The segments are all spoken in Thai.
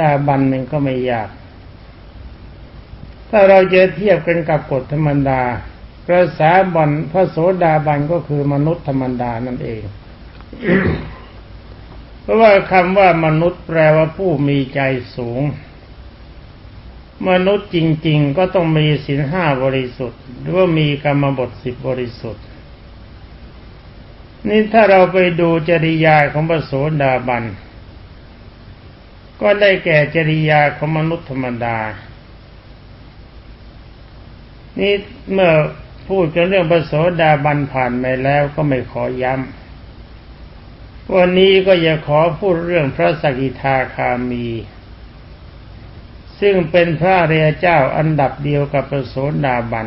ดาบันมันก็ไม่ยาก ถ้าเราจะเทียบกันกับกฎธรรมดา กระแสบันพระโสดาบันก็คือมนุษย์ธรรมดานั่นเอง เพราะว่าคำว่ามนุษย์แปลว่าผู้มีใจสูง มนุษย์จริง ๆ ก็ต้องมีศีลห้าบริสุทธิ์ หรือว่ามีกรรมบทสิบบริสุทธิ์นี่ถ้าเราไปดูจริยาของพระโสดาบัน ก็ได้แก่จริยาของมนุษย์ธรรมดา นี่เมื่อพูดกันเรื่องพระโสดาบันผ่านไปแล้วก็ไม่ขอย้ำ วันนี้ก็อยาขอพูดเรื่องพระสกิทาคามี ซึ่งเป็นพระเรียเจ้าอันดับเดียวกับพระโสดาบัน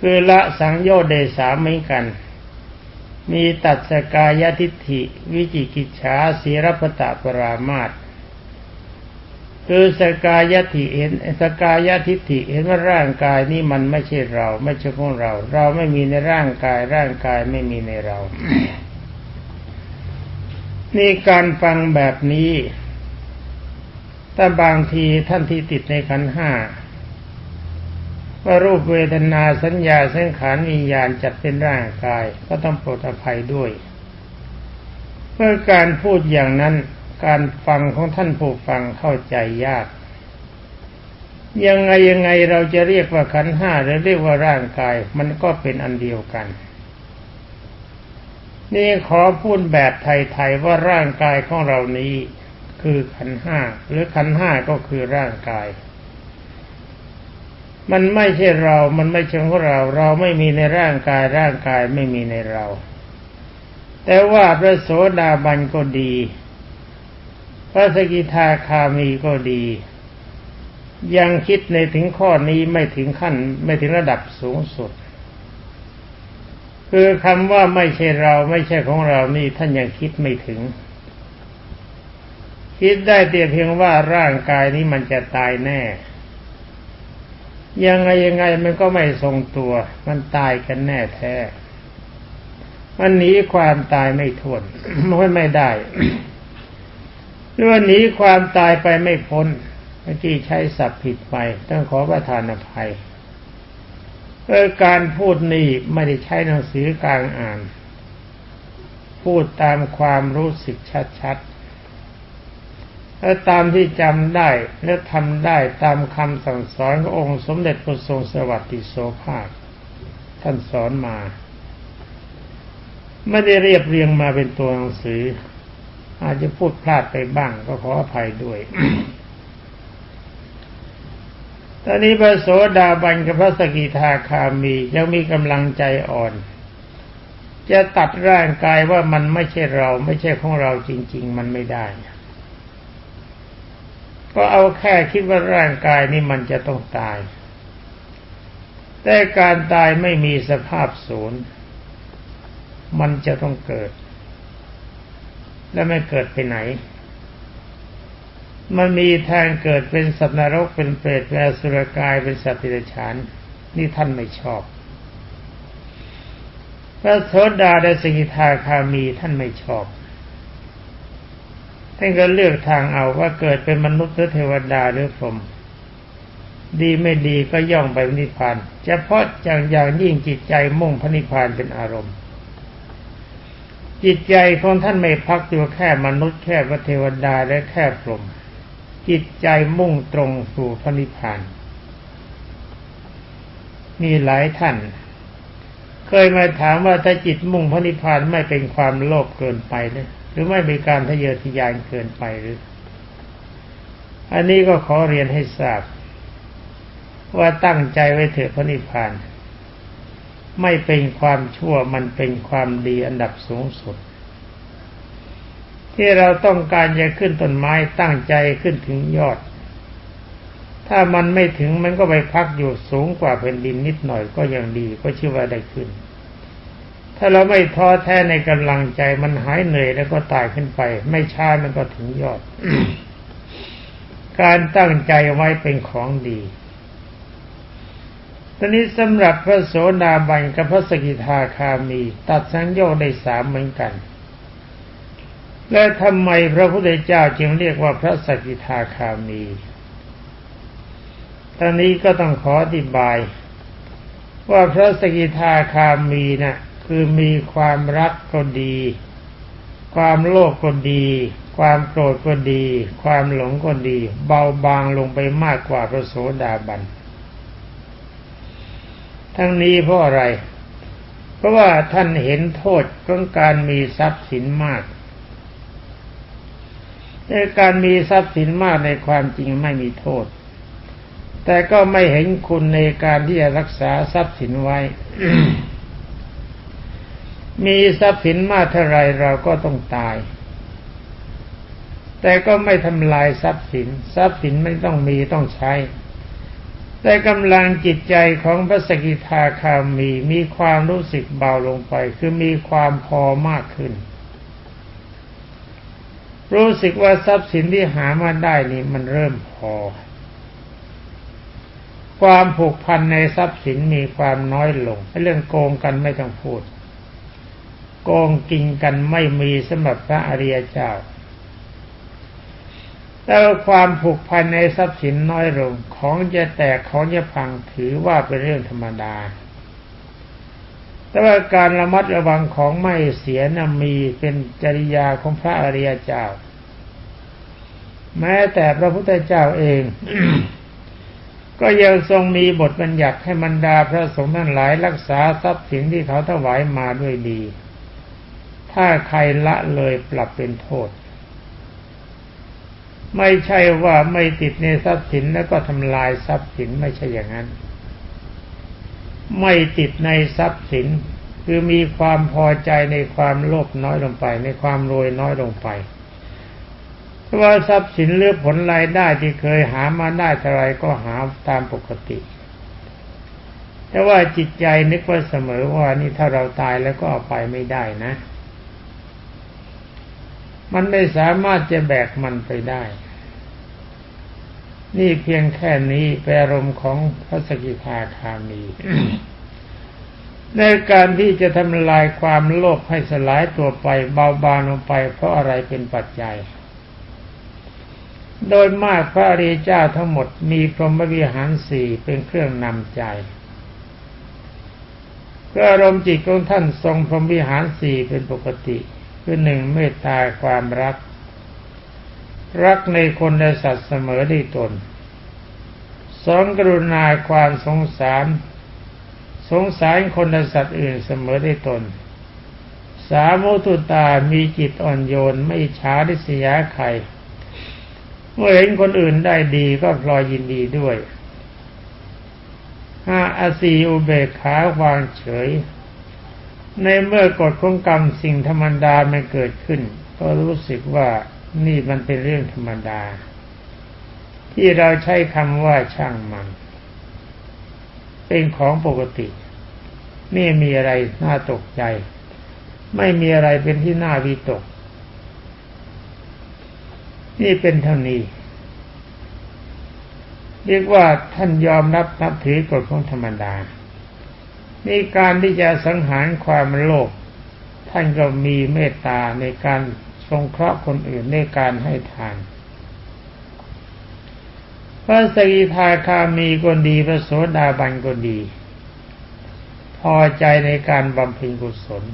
คือละสังโยชน์ได้สามเหมือนกัน มีตัดสกายทิฏฐิ วิจิกิจฉาสีรพตปรามาตคือสกายทิเห็นสกายทิฏฐิเห็นว่าร่างกายนี้มันไม่ใช่เรา ไม่ใช่ของเรา เราไม่มีในร่างกาย ร่างกายไม่มีในเรา นี่การฟังแบบนี้ถ้าบางทีท่านที่ติดในขันห้า ว่ารูปเวทนาสัญญาสังขารวิญญาณจัดเป็นร่างกาย ก็ต้องโปรดอภัยด้วย เมื่อการพูดอย่างนั้นการฟังของท่านผู้ฟังเข้าใจยาก ยังไงยังไงเราจะเรียกว่าขันห้าหรือเรียกว่าร่างกาย มันก็เป็นอันเดียวกัน นี่ขอพูดแบบไทยๆว่าร่างกายของเรานี้คือขันห้าหรือขันห้าก็คือร่างกาย มันไม่ใช่เรา มันไม่ใช่ของเรา เราไม่มีในร่างกาย ร่างกายไม่มีในเรา แต่ว่าพระโสดาบันก็ดี พระสกิทาคามีก็ดี ยังคิดในถึงข้อนี้ไม่ถึงขั้น ไม่ถึงระดับสูงสุด คือคำว่าไม่ใช่เราไม่ใช่ของเรานี่ท่านยังคิดไม่ถึง คิดได้แต่เพียงว่าร่างกายนี้มันจะตายแน่ ยังไงยังไงมันก็ไม่ทรงตัว มันตายกันแน่แท้มันหนีความตายไม่ทนมันไม่ได้หรือว่าหนีความตายไปไม่พ้นเมื่อกี้ใช้ศัพท์ผิดไป ต้องขอประทานอภัยเออการพูดนี่ไม่ได้ใช้หนังสือกลางอ่าน พูดตามความรู้สึกชัดๆ และตามที่จำได้และทำได้ตามคำสั่งสอนขององค์สมเด็จพระทรงสวัสดิโสภาค ท่านสอนมา ไม่ได้เรียบเรียงมาเป็นตัวหนังสือ อาจจะพูดพลาดไปบ้างก็ขออภัยด้วยตอนนี้พระโสดาบันกับพระสกิทาคามียังมีกำลังใจอ่อนจะตัดร่างกายว่ามันไม่ใช่เราไม่ใช่ของเราจริง ๆ มันไม่ได้ ก็เอาแค่คิดว่าร่างกายนี้มันจะต้องตาย แต่การตายไม่มีสภาพศูนย์ มันจะต้องเกิด และไม่เกิดไปไหน มันมีทางเกิดเป็นสัตว์นรกเป็นเปรตเป็นอสุรกายเป็นสัตว์ติรฉานนี่ท่านไม่ชอบพระโสดาและสิกิทาคามีท่านไม่ชอบ ท่านก็เลือกทางเอาว่าเกิดเป็นมนุษย์หรือเทวดาหรือพรหมดีไม่ดีก็ย่องไปนิพพานเฉพาะอย่างอย่างยิ่งจิตใจมุ่งพระนิพพานเป็นอารมณ์ จิตใจของท่านไม่พักอยู่แค่มนุษย์แค่พระเทวดาและแค่พรหมจิตใจมุ่งตรงสู่พระนิพพาน มีหลายท่าน เคยมาถามว่าถ้าจิตมุ่งพระนิพพานไม่เป็นความโลภเกินไปเลยห รือไม่มีการทะเยอทะยานเกินไปหรือ อันนี้ก็ขอเรียนให้ทราบ ว่าตั้งใจไว้เถิดพระนิพพาน ไม่เป็นความชั่วมันเป็นความดีอันดับสูงสุด ที่เราต้องการจะขึ้นต้นไม้ตั้งใจขึ้นถึงยอด ถ้ามันไม่ถึงมันก็ไปพักอยู่สูงกว่าแผ่นดินนิดหน่อยก็ยังดีก็ชื่อว่าได้ขึ้น ถ้าเราไม่ท้อแท้ในกำลังใจมันหายเหนื่อยแล้วก็ตายขึ้นไป ไม่ช้ามันก็ถึงยอด การตั้งใจไว้เป็นของดีตอนนี้สำหรับพระโสดาบันกับพระสกิทาคามี ตัดสังโยชน์ได้สามเหมือนกัน และทำไมพระพุทธเจ้าจึงเรียกว่าพระสกิทาคามีตอนนี้ก็ต้องขออธิบาย ว่าพระสกิทาคามีนะ่ะ คือมีความรักก็ดี ความโลภก็ดี ความโกรธก็ดี ความหลงก็ดี เบาบางลงไปมากกว่าพระโสดาบัน ทั้งนี้เพราะอะไร เพราะว่าท่านเห็นโทษของการมีทรัพย์สินมากในการมีทรัพย์สินมากในความจริงไม่มีโทษ แต่ก็ไม่เห็นคุณในการที่จะรักษาทรัพย์สินไว้ มีทรัพย์สินมากเท่าไรเราก็ต้องตาย แต่ก็ไม่ทำลายทรัพย์สิน ทรัพย์สินไม่ต้องมีต้องใช้ แต่กำลังจิตใจของพระสกิทาคามีมีความรู้สึกเบาลงไป คือมีความพอมากขึ้น รู้สึกว่าทรัพย์สินที่หามาได้นี่มันเริ่มพอ ความผูกพันในทรัพย์สินมีความน้อยลงเรื่องโกงกันไม่ต้องพูด โกงกินกันไม่มีสำหรับพระอริยเจ้า แต่ความผูกพันในทรัพย์สินน้อยลงของจะแตกของจะพังถือว่าเป็นเรื่องธรรมดา แต่ว่าการระมัดระวังของไม่เสียนมีเป็นจริยาของพระอริยเจ้า แม้แต่พระพุทธเจ้าเองก็ยังทรงมีบทบัญญัติให้บรรดาพระสงฆ์ทั้งหลายรักษาทรัพย์สินที่เขาถวายมาด้วยดี ถ้าใครละเลยปรับเป็นโทษ ไม่ใช่ว่าไม่ติดในทรัพย์สินแล้วก็ทำลายทรัพย์สินไม่ใช่อย่างนั้น ไม่ติดในทรัพย์สินคือมีความพอใจในความโลภน้อยลงไป ในความรวยน้อยลงไปเพราะว่าทรัพย์สินหรือผลรายได้ที่เคยหามาได้เท่าไรก็หาตามปกติ แต่ว่าจิตใจนึกว่าเสมอว่านี่ถ้าเราตายแล้วก็เอาไปไม่ได้นะ มันไม่สามารถจะแบกมันไปได้ นี่เพียงแค่นี้แปรรมของพระสกิทาคามี ในการที่จะทำลายความโลภให้สลายตัวไปเบาบางลงไป เพราะอะไรเป็นปัจจัย โดยมากพระอริยเจ้าทั้งหมดมีพรหมวิหารสี่เป็นเครื่องนำใจเพื่ออารมณ์จิตของท่านทรงพรหมวิหารสี่เป็นปกติ คือหนึ่งเมตตาความรัก รักในคนและสัตว์เสมอได้ตนสองกรุณาความสงสาร สงสารคนและสัตว์อื่นเสมอได้ตน สามโมตุตามีจิตอ่อนโยนไม่ช้าดิสยาใคร เมื่อเห็นคนอื่นได้ดีก็พลอยยินดีด้วยห้าอสีอุเบกขาวางเฉย ในเมื่อกฎของกรรมสิ่งธรรมดาไม่เกิดขึ้น ก็รู้สึกว่านี่มันเป็นเรื่องธรรมดา ที่เราใช้คำว่าช่างมัน เป็นของปกติ ไม่มีอะไรน่าตกใจ ไม่มีอะไรเป็นที่น่าวิตก นี่เป็นเท่านี้ เรียกว่าท่านยอมรับนับถือกฎของธรรมดา นการที่จะสังหารความโลภท่านก็มีเมตตาในการสงเคราะห์คนอื่นในการให้ทานพระสกิทาคามีก็ดีพระโสดาบันก็ดี พอใจในการบำเพ็ญกุศล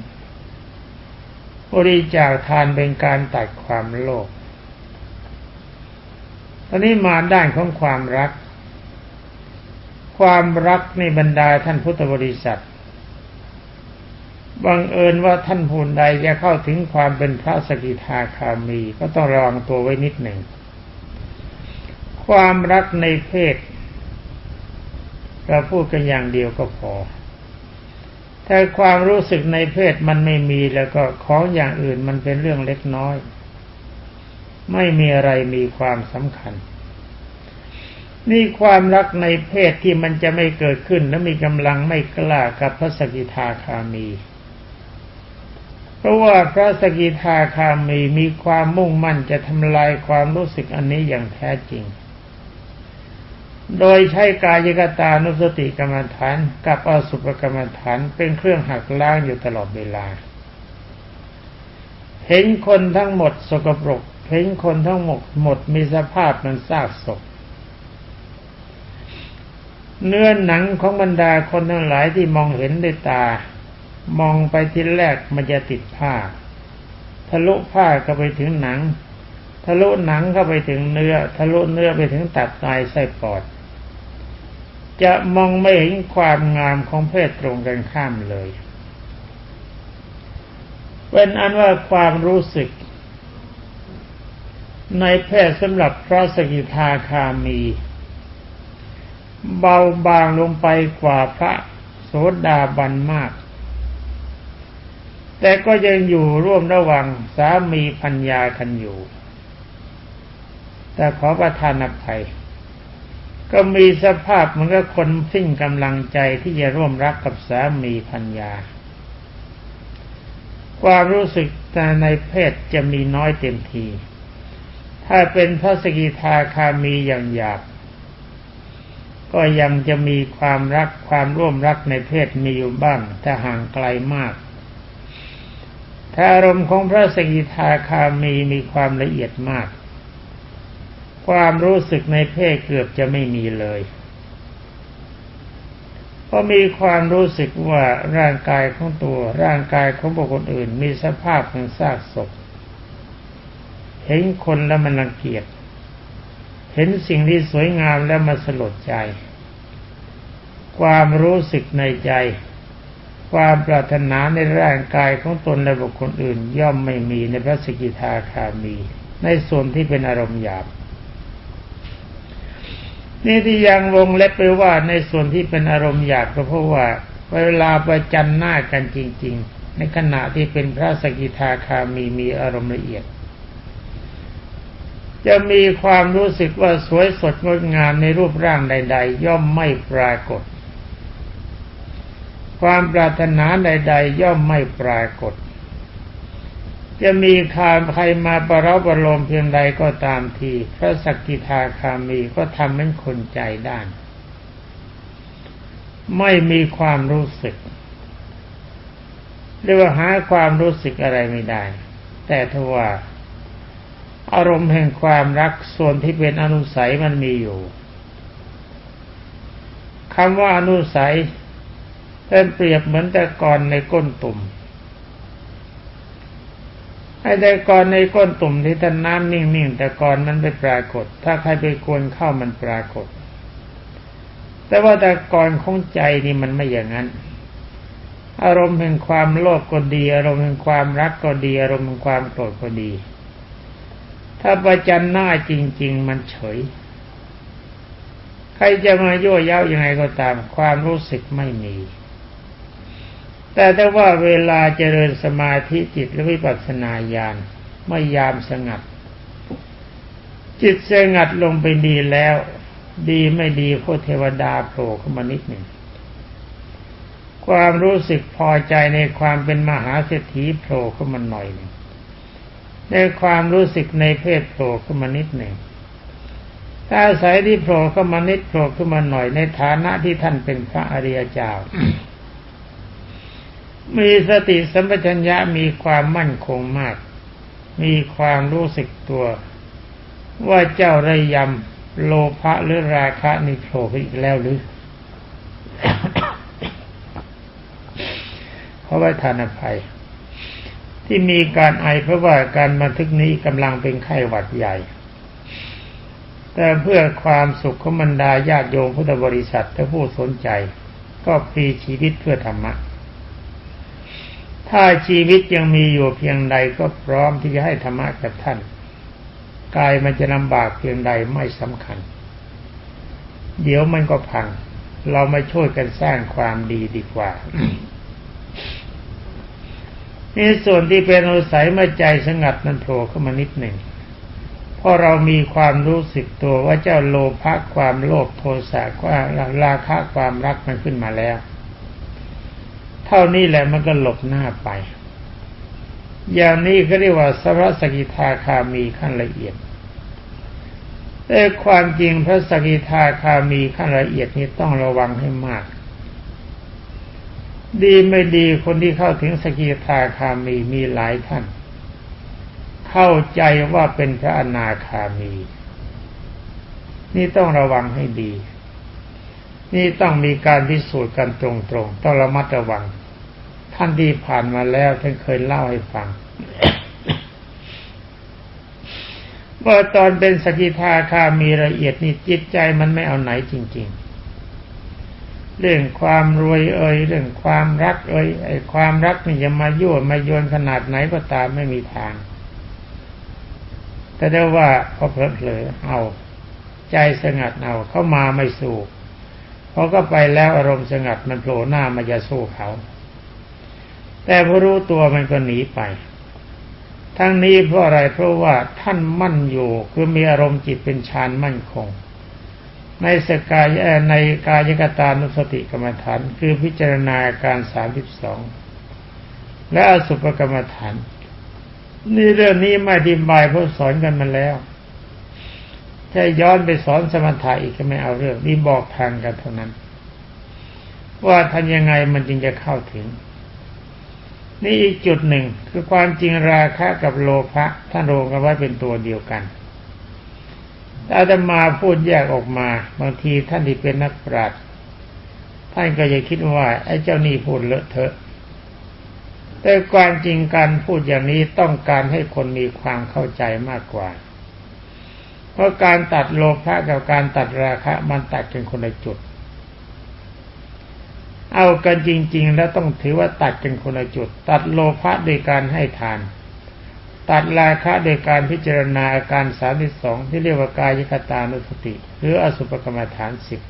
บริจาคทานเป็นการตัดความโลภตอนนี้มาด้านของความรัก ความรักในบรรดาท่านพุทธบริษัทบังเอิญว่าท่านผู้ใดจะเข้าถึงความเป็นพระสกิทาคามี ก็ต้องระวังตัวไว้นิดหนึ่ง ความรักในเพศ เราพูดกันอย่างเดียวก็พอ ถ้าความรู้สึกในเพศมันไม่มีแล้วก็ของอย่างอื่นมันเป็นเรื่องเล็กน้อย ไม่มีอะไรมีความสำคัญ นี่ความรักในเพศที่มันจะไม่เกิดขึ้น และมีกำลังไม่กล้ากับพระสกิทาคามี เพราะว่าพระสกิทาคามีมีความมุ่งมั่นจะทำลายความรู้สึกอันนี้อย่างแท้จริง โดยใช้กายกตานุสติกรรมฐานกับอสุภกรรมฐานเป็นเครื่องหักล้างอยู่ตลอดเวลา เห็นคนทั้งหมดสกปรก เห็นคนทั้งหมดหมดมีสภาพมันซากศพ เนื้อหนังของบรรดาคนทั้งหลายที่มองเห็นด้วยตา มองไปทีแรกมันจะติดผ้า ทะลุผ้าก็ไปถึงหนัง ทะลุหนังเข้าไปถึงเนื้อ ทะลุเนื้อไปถึงตับไตไส้ปอด จะมองไม่เห็นความงามของเพศตรงกันข้ามเลยเป็นอันว่าความรู้สึก ในเพศสำหรับพระสกิทาคามี เบาบางลงไปกว่าพระโสดาบันมาก แต่ก็ยังอยู่ร่วมระหว่างสามีพัญญากันอยู่ แต่ขอประทานอภัย ก็มีสภาพเหมือนกับคนสิ้นกำลังใจที่จะร่วมรักกับสามีพัญญา ความรู้สึกในเพศจะมีน้อยเต็มที ถ้าเป็นพระสกิทาคามีอย่างหยาบ ก็ยังจะมีความรักความร่วมรักในเพศมีอยู่บ้างแต่ห่างไกลมาก ถ้าอารมณ์ของพระสกิทาคามีมีความละเอียดมาก ความรู้สึกในเพศเกือบจะไม่มีเลยเพราะมีความรู้สึกว่าร่างกายของตัวร่างกายของบุคคลอื่น มีสภาพเป็นซากศพเห็นคนแล้วมันรังเกียจ เห็นสิ่งที่สวยงามแล้วมันสลดใจ ความรู้สึกในใจ ความปรารถนาในร่างกายของตนและบุคคลอื่น ย่อมไม่มีในพระสกิทาคามี ในส่วนที่เป็นอารมณ์หยาบนี่ที่ยังวงเล็บไปว่าในส่วนที่เป็นอารมณ์หยาบก็เพราะว่าเวลาประจันหน้ากันจริง ๆ ในขณะที่เป็นพระสกิทาคามีมีอารมณ์ละเอียด จะมีความรู้สึกว่าสวยสดงดงามในรูปร่างใด ๆ ย่อมไม่ปรากฏ ความปรารถนาใด ๆ ย่อมไม่ปรากฏ จะมีคามใครมาประเราประโลมเพียงใดก็ตามที พระสกิทาคามีก็ทำให้คนใจด้าน ไม่มีความรู้สึกเรียกว่าหาความรู้สึกอะไรไม่ได้ แต่ทว่า อารมณ์แห่งความรักส่วนที่เป็นอนุสัยมันมีอยู่คำว่าอนุสัยเป็นเปรียบเหมือนแต่ก่อนในก้นตุ่มไอ้แต่ก่อนในก้นตุ่มที่ท่านน้ำนิ่งๆแต่ก่อนมันไม่ปรากฏ ถ้าใครไปกวนเข้ามันปรากฏ แต่ว่าแต่ก่อนของใจนี่มันไม่อย่างนั้น อารมณ์แห่งความโลภก็ดี อารมณ์แห่งความรักก็ดี อารมณ์แห่งความโกรธก็ดี ถ้าประจันหน้าจริง ๆ มันเฉย ใครจะมายั่วเย้ายังไงก็ตาม ความรู้สึกไม่มี แต่ถ้าว่าเวลาเจริญสมาธิจิตและวิปัสสนาญาณไม่ยามสงัด จิตสงัดลงไปดีแล้ว ดีไม่ดีพวกเทวดาโผล่เข้ามานิดหนึ่งความรู้สึกพอใจในความเป็นมหาเศรษฐีโผล่เข้ามาหน่อยหนึ่ง ในความรู้สึกในเพศโผล่ขึ้นมานิดหนึ่งถ้าอาศัยที่โผล่เข้ามานิดโผล่ขึ้นมาหน่อยในฐานะที่ท่านเป็นพระอริยเจ้า มีสติสัมปชัญญะมีความมั่นคงมาก มีความรู้สึกตัว ว่าเจ้าระยำโลภะหรือราคะนี่โผล่ขึ้นอีกแล้วหรือเพราะว่าทานอภัย ที่มีการไอเพราะว่าการบันทึกนี้กำลังเป็นไข้หวัดใหญ่ แต่เพื่อความสุขของบรรดาญาติโยมพุทธบริษัทและผู้สนใจ ก็พลีชีวิตเพื่อธรรมะ ถ้าชีวิตยังมีอยู่เพียงใดก็พร้อมที่จะให้ธรรมะกับท่านกายมันจะลำบากเพียงใดไม่สำคัญ เดี๋ยวมันก็พัง เรามาช่วยกันสร้างความดีดีกว่า นี่ส่วนที่เป็นอุสัยเมื่อใจสงัดนั้นโผล่เข้ามานิดหนึ่งเพราะเรามีความรู้สึกตัวว่าเจ้าโลภะความโลภโทสะความราคะความรักมันขึ้นมาแล้ว เท่านี้แหละมันก็หลบหน้าไป อย่างนี้ก็เรียกว่าสัพสกิทาคามีขั้นละเอียดแต่ความจริงพระสกิทาคามีขั้นละเอียดนี้ต้องระวังให้มาก ดีไม่ดีคนที่เข้าถึงสกิทาคามีมีหลายท่าน เข้าใจว่าเป็นพระอนาคามี นี่ต้องระวังให้ดี นี่ต้องมีการพิสูจน์กันตรงๆ ต้องระมัดระวัง ท่านที่ผ่านมาแล้วท่านเคยเล่าให้ฟังว่าตอนเป็นสกิทาคามีละเอียดนี่จิตใจมันไม่เอาไหนจริง ๆ เรื่องความรวยเอ่ยเรื่องความรักเอ่ยไอ้ความรักนี่จะมายั่วมาโยนขนาดไหนก็ตามไม่มีทาง แต่ได้ว่าพอเพลิดเผลอเอา ใจสงัดเอาเข้ามาไม่สู้พอก็ไปแล้วอารมณ์สงัดมันโผล่หน้ามาจะสู้เขา แต่พอรู้ตัวมันก็หนีไป ทั้งนี้เพราะอะไรเพราะว่าท่านมั่นอยู่คือมีอารมณ์จิตเป็นฌานมั่นคง ในสกายในกายกตานุสติกรรมฐาน คือพิจารณาการสามสิบสองและอสุภกรรมฐาน นี่เรื่องนี้ไม่อธิบายเพราะสอนกันมาแล้วถ้าย้อนไปสอนสมถะอีกก็ไม่เอาเรื่องนี่บอกทางกันเท่านั้น ว่าทำยังไงมันจึงจะเข้าถึง นี่อีกจุดหนึ่งคือความจริงราคะกับโลภะท่านโรงกันไว้เป็นตัวเดียวกัน ถ้าจะมาพูดแยกออกมา บางทีท่านที่เป็นนักปราชญ์ท่านก็จะคิดว่าไอ้เจ้านี่พูดเลอะเทอะ แต่ความจริงการพูดอย่างนี้ต้องการให้คนมีความเข้าใจมากกว่า เพราะการตัดโลภะกับการตัดราคะ มันตัดกันคนละจุด เอากันจริง ๆ แล้วต้องถือว่าตัดกันคนละจุด ตัดโลภะโดยการให้ทาน ตัดราคะโดยการพิจารณาอาการสามที่สองที่เรียกว่ากายคตานุสติ หรืออสุภกรรมฐานสิบ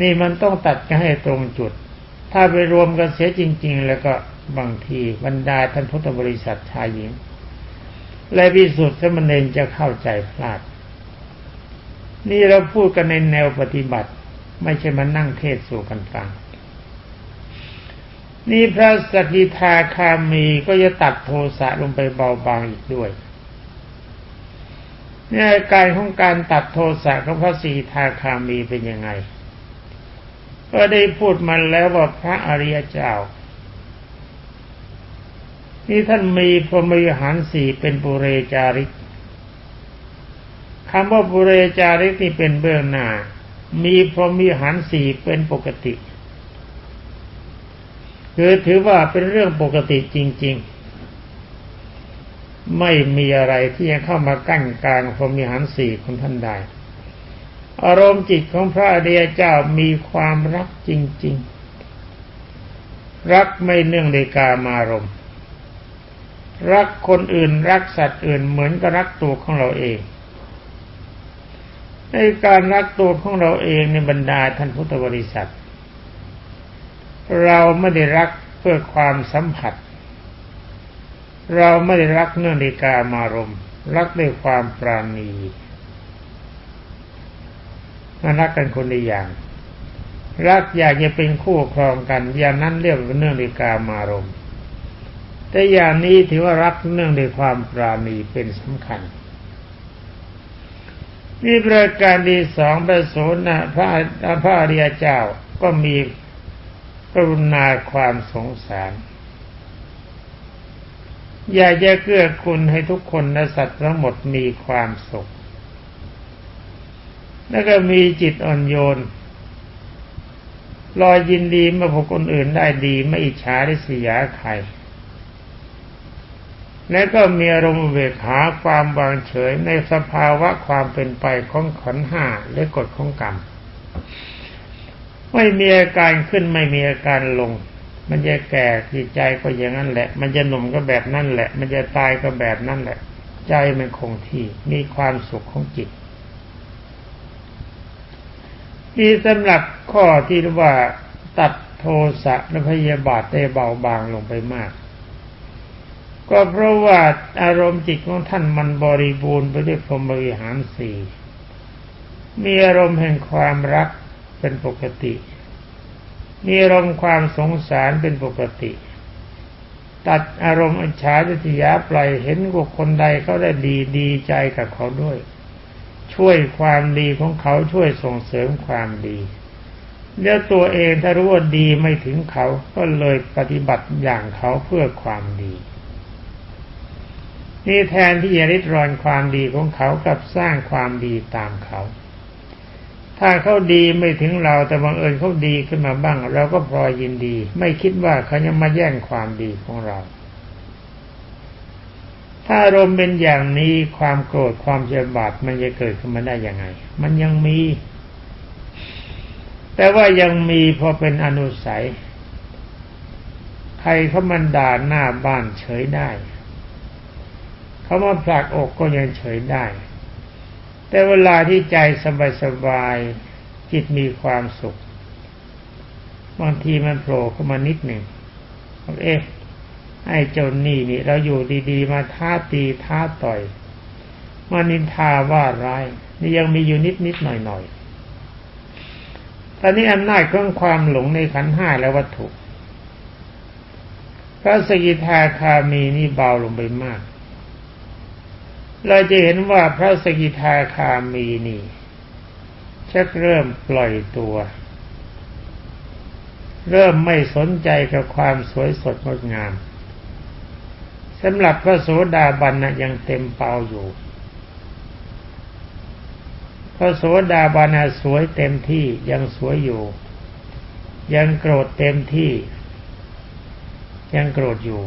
นี่มันต้องตัดกันให้ตรงจุด ถ้าไปรวมกันเสียจริง ๆ แล้วก็บางทีบรรดาท่านพุทธบริษัทชายหญิง และพิสุทธิ์สมณเณรจะเข้าใจพลาด นี่เราพูดกันในแนวปฏิบัติ ไม่ใช่มานั่งเทศสู่กันฟัง นี่พระสกิทาคามีก็จะตัดโทสะลงไปเบาบางอีกด้วยนี่การของการตัดโทสะของพระสีทาคามีเป็นยังไง ก็ได้พูดมาแล้วว่าพระอริยเจ้า นี่ท่านมีพรหมิหารสี่เป็นปุเรจาริกคำว่าปุเรจาริกนี่เป็นเบื้องหน้า มีพรหมิหารสี่เป็นปกติ คือถือว่าเป็นเรื่องปกติจริง ๆ ไม่มีอะไรที่จะเข้ามากั้นกลางพรมิหารสี่ของท่านได้อารมณ์จิตของพระอริยเจ้ามีความรักจริง ๆ รักไม่เนื่องในกามารมณ์ รักคนอื่นรักสัตว์อื่นเหมือนกับรักตัวของเราเอง ในการรักตัวของเราเองในบรรดาท่านพุทธบริษัท เราไม่ได้รักเพื่อความสัมผัส เราไม่ได้รักเนื่องในกามารมรักด้วยความปราณีมันรักกันคนละอย่าง รักอยากจะเป็นคู่ครองกัน อย่างนั้นเรียกว่าเนื่องในกามารมแต่อย่างนี้ถือว่ารักเนื่องในความปราณีเป็นสำคัญนี่ประการที่สองประโสนะพระพระอริยเจ้าก็มี รุณาความสงสาร อยากจะเกื้อกูลให้ทุกคนและสัตว์ทั้งหมดมีความสุข แล้วก็มีจิตอ่อนโยนรอยยินดีเมื่อพบคนอื่นได้ดีไม่อิจฉาริษยาใคร และก็มีอารมณ์เวกหาความวางเฉยในสภาวะความเป็นไปของขันห้าและกฎของกรรม ไม่มีอาการขึ้นไม่มีอาการลง มันจะแก่จิตใจก็อย่างนั้นแหละ มันจะหนุ่มก็แบบนั้นแหละ มันจะตายก็แบบนั้นแหละ ใจมันคงที่มีความสุขของจิตมีสำหรับข้อที่ว่าตัดโทสะและพยาบาทได้เบาบางลงไปมาก ก็เพราะว่าอารมณ์จิตของท่านมันบริบูรณ์ไปด้วยพรหมวิหารสี่มีอารมณ์แห่งความรัก เป็นปกติ มีอารมณ์ความสงสารเป็นปกติ ตัดอารมณ์อัจฉริยะปล่อยเห็นว่าคนใดเขาได้ดีดีใจกับเขาด้วย ช่วยความดีของเขาช่วยส่งเสริมความดีแล้วตัวเองถ้ารู้ว่าดีไม่ถึงเขาก็เลยปฏิบัติอย่างเขาเพื่อความดี นี่แทนที่จะริดรอนความดีของเขากับสร้างความดีตามเขา ถ้าเขาดีไม่ถึงเราแต่บังเอิญเขาดีขึ้นมาบ้าง เราก็พลอยยินดี ไม่คิดว่าเขาจะมาแย่งความดีของเรา ถ้าอารมณ์เป็นอย่างนี้ความโกรธความเจ็บบาดมันจะเกิดขึ้นมาได้ยังไง มันยังมี แต่ว่ายังมีพอเป็นอนุสัย ใครเขามันด่าหน้าบ้านเฉยได้เขามาผลักอกก็ยังเฉยได้ แต่เวลาที่ใจสบายๆจิตมีความสุข บางทีมันโผล่เข้ามานิดหนึ่งบอเอ๊ะไอ้เจ้านี่นี่ เราอยู่ดีๆ มาท้าตีท้าต่อย มานินทาว่าร้าย นี่ยังมีอยู่นิดนิดๆหน่อยหน่อยๆตอนนี้อำนาจของความหลงในขันห้าและวัตถุ พระสกิทาคามีนี่เบาลงไปมาก เราจะเห็นว่าพระสกิทาคามีนี่ชักเริ่มปล่อยตัว เริ่มไม่สนใจกับความสวยสดงดงามสำหรับพระโสดาบันนะยังเต็มเปล่าอยู่ พระโสดาบันนะสวยเต็มที่ยังสวยอยู่ ยังโกรธเต็มที่ ยังโกรธอยู่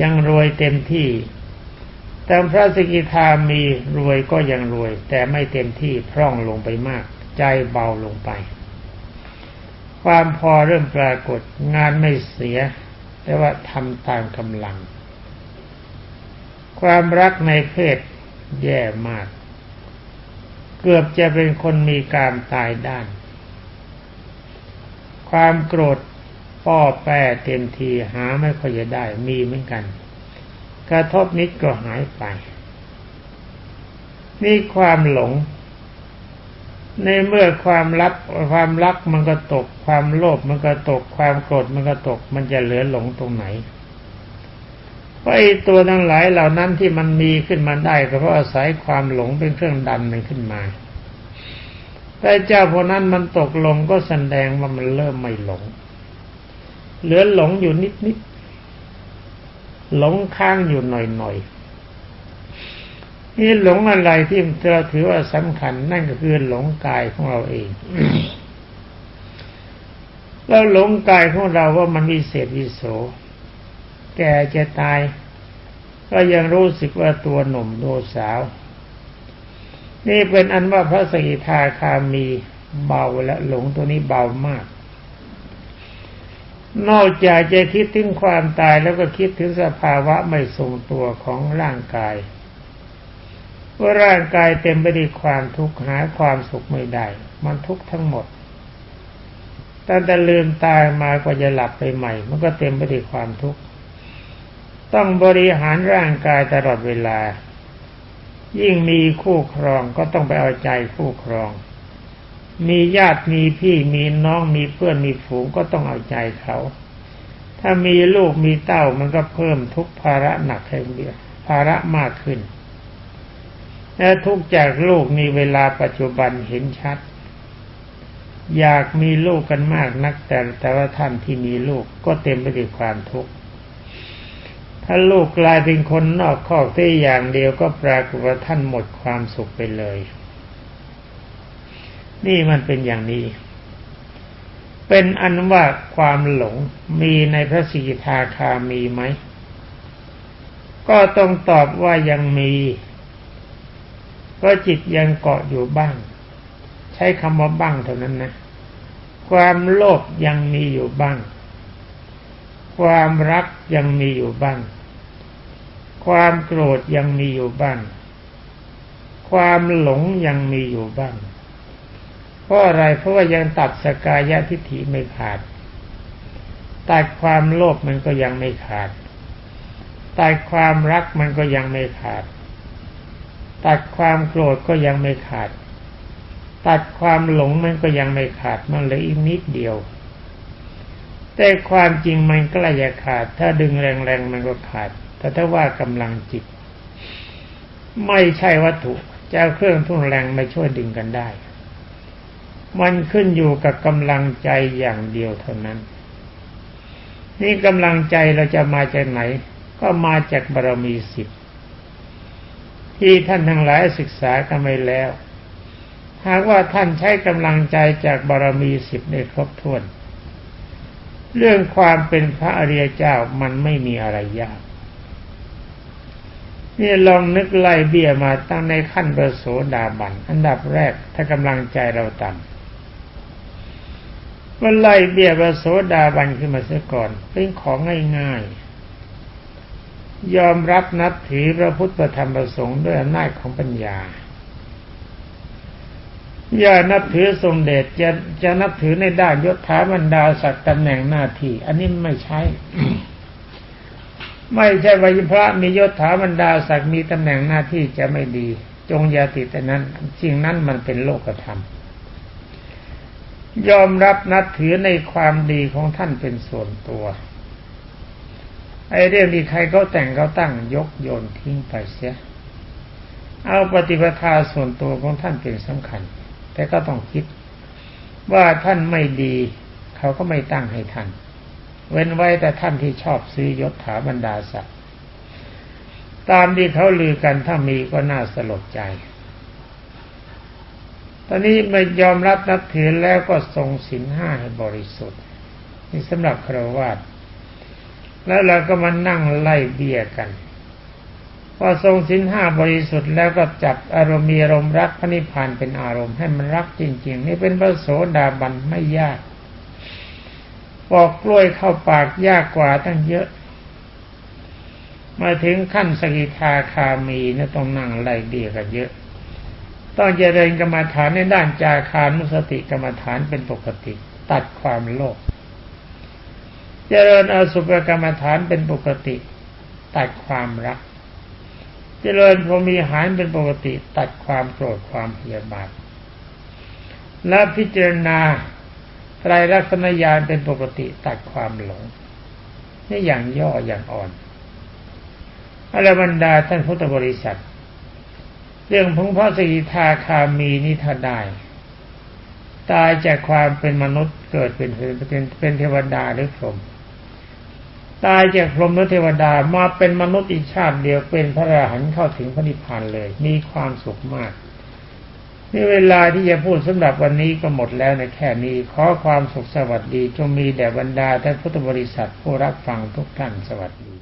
ยังรวยเต็มที่ แต่พระสกิทามีรวยก็ยังรวย แต่ไม่เต็มที่พร่องลงไปมาก ใจเบาลงไป ความพอเริ่มปรากฏงานไม่เสีย แต่ว่าทำตามกำลัง ความรักในเพศแย่มาก เกือบจะเป็นคนมีการตายด้าน ความโกรธป้อแป้เต็มทีหาไม่ค่อยจะได้มีเหมือนกัน กระทบนิดก็หายไป นี่ความหลง ในเมื่อความรักความรักมันก็ตก ความโลภมันก็ตก ความโกรธมันก็ตก มันจะเหลือหลงตรงไหนเพราะไอ้ตัวทั้งหลายเหล่านั้นที่มันมีขึ้นมาได้ก็เพราะอาศัยความหลงเป็นเครื่องดันมันขึ้นมาแต่เจ้าพวกนั้นมันตกลงก็แสดงว่ามันเริ่มไม่หลง เหลือหลงอยู่นิดนิด หลงค้างอยู่หน่อยหน่อยๆนี่หลงอะไรที่เราถือว่าสำคัญ นั่นก็คือหลงกายของเราเองเราหลงกายของเราว่ามันมีเศษวิโส แก่จะตาย ก็ยังรู้สึกว่าตัวหนุ่มตัวสาว นี่เป็นอันว่าพระสกิทาคามีเบาและหลงตัวนี้เบามาก นอกจากจะคิดถึงความตายแล้วก็คิดถึงสภาวะไม่ทรงตัวของร่างกาย ว่าร่างกายเต็มไปด้วยความทุกข์หาความสุขไม่ได้ มันทุกข์ทั้งหมดตั้งแต่ลืมตายมาก็จะหลับไปใหม่ มันก็เต็มไปด้วยความทุกข์ต้องบริหารร่างกายตลอดเวลา ยิ่งมีคู่ครองก็ต้องไปเอาใจคู่ครอง มีญาติมีพี่มีน้องมีเพื่อนมีฝูงก็ต้องเอาใจเขา ถ้ามีลูกมีเต้ามันก็เพิ่มทุกภาระหนักให้เดียวภาระมากขึ้น และทุกจากลูกมีเวลาปัจจุบันเห็นชัด อยากมีลูกกันมากนักแต่แต่ว่าท่านที่มีลูกก็เต็มไปด้วยความทุกข์ถ้าลูกกลายเป็นคนนอกคอกที่อย่างเดียวก็ปรากฏว่าท่านหมดความสุขไปเลย นี่มันเป็นอย่างนี้ เป็นอันว่าความหลงมีในพระสีทาคามีไหม ก็ต้องตอบว่ายังมีเพราะจิตยังเกาะอยู่บ้าง ใช้คำว่าบ้างเท่านั้นนะ ความโลภยังมีอยู่บ้าง ความรักยังมีอยู่บ้าง ความโกรธยังมีอยู่บ้าง ความหลงยังมีอยู่บ้าง เพราะอะไรเพราะว่ายังตัดสกายทิฏฐิไม่ขาดตัดความโลภมันก็ยังไม่ขาดตัดความรักมันก็ยังไม่ขาด ตัดความโกรธก็ยังไม่ขาด ตัดความหลงมันก็ยังไม่ขาดมันเหลืออีกนิดเดียว แต่ความจริงมันใกล้จะขาด ถ้าดึงแรงๆมันก็ขาด แต่ถ้าว่ากำลังจิต ไม่ใช่วัตถุจะเอาเครื่องทุ่นแรงมาช่วยดึงกันได้ มันขึ้นอยู่กับกำลังใจอย่างเดียวเท่านั้น นี่กำลังใจเราจะมาจากไหน ก็มาจากบารมีสิบที่ท่านทั้งหลายศึกษากันไปแล้ว หากว่าท่านใช้กำลังใจจากบารมีสิบได้ครบถ้วน เรื่องความเป็นพระอริยเจ้ามันไม่มีอะไรยากนี่ลองนึกไล่เบี้ยมาตั้งในขั้นประโสดาบัน อันดับแรกถ้ากำลังใจเราต่ำ มันไล่เบี้ยประโสดาบันขึ้นมาเสียก่อนเป็นของง่ายๆ ยอมรับนับถือพระพุทธธรรมประสงค์ด้วยอำนาจของปัญญา อย่านับถือทรงเดชจะจะนับถือในด้านยศถาบรรดาศักดิ์ตำแหน่งหน้าที่ อันนี้ไม่ใช่ไม่ใช่ว่าพระมียศถาบรรดาศักดิ์มีตำแหน่งหน้าที่จะไม่ดี จงอย่าติดแต่นั้นจริงนั้นมันเป็นโลกธรรม ยอมรับนับถือในความดีของท่านเป็นส่วนตัว ไอ้เรื่องที่ใครเขาแต่งเขาตั้งยกโยนทิ้งไปเสีย เอาปฏิปทาส่วนตัวของท่านเป็นสำคัญ แต่ก็ต้องคิดว่าท่านไม่ดี เขาก็ไม่ตั้งให้ท่าน เว้นไว้แต่ท่านที่ชอบซื้อยศถาบรรดาศักดิ์ตามที่เขาลือกันถ้ามีก็น่าสลดใจ ตอนนี้ไม่ยอมรับนับถือแล้วก็ทรงศีลห้าให้บริสุทธิ์นี่สำหรับครวาสแล้วเราก็มานั่งไล่เบี้ยกันพอทรงศีลห้าบริสุทธิ์แล้วก็จับอารมณ์มีอารมณ์รักพระนิพพานเป็นอารมณ์ให้มันรักจริง ๆ นี่เป็นพระโสดาบันไม่ยากปอกกล้วยเข้าปากยากกว่าตั้งเยอะ มาถึงขั้นสกิทาคามีนะต้องนั่งไล่เบี้ยกันเยอะ ต้องเจริญกรรมฐานในด้านจาคานุสติกรรมฐานเป็นปกติ ตัดความโลภเจริญอสุภกรรมฐานเป็นปกติ ตัดความรัก เจริญพรมีหารเป็นปกติ ตัดความโกรธความเพยาบาทและพิจารณาไตรลักษณญาณเป็นปกติตัดความหลงนี่อย่างย่ออย่างอ่อนอรบรรดาท่านพุทธบริษัท เรื่องพงพระสกิทาคามีนิทาได้ ตายจากความเป็นมนุษย์เกิดเป็นเป็นเป็นเทวดาหรือพรหมตายจากพรหมหรือเทวดามาเป็นมนุษย์อีกชาติเดียวเป็นพระอรหันต์เข้าถึงพระนิพพานเลย มีความสุขมากนี่เวลาที่จะพูดสำหรับวันนี้ก็หมดแล้วในแค่นี้ ขอความสุขสวัสดีจงมีแด่บรรดาท่านพุทธบริษัทผู้รับฟังทุกท่านสวัสดี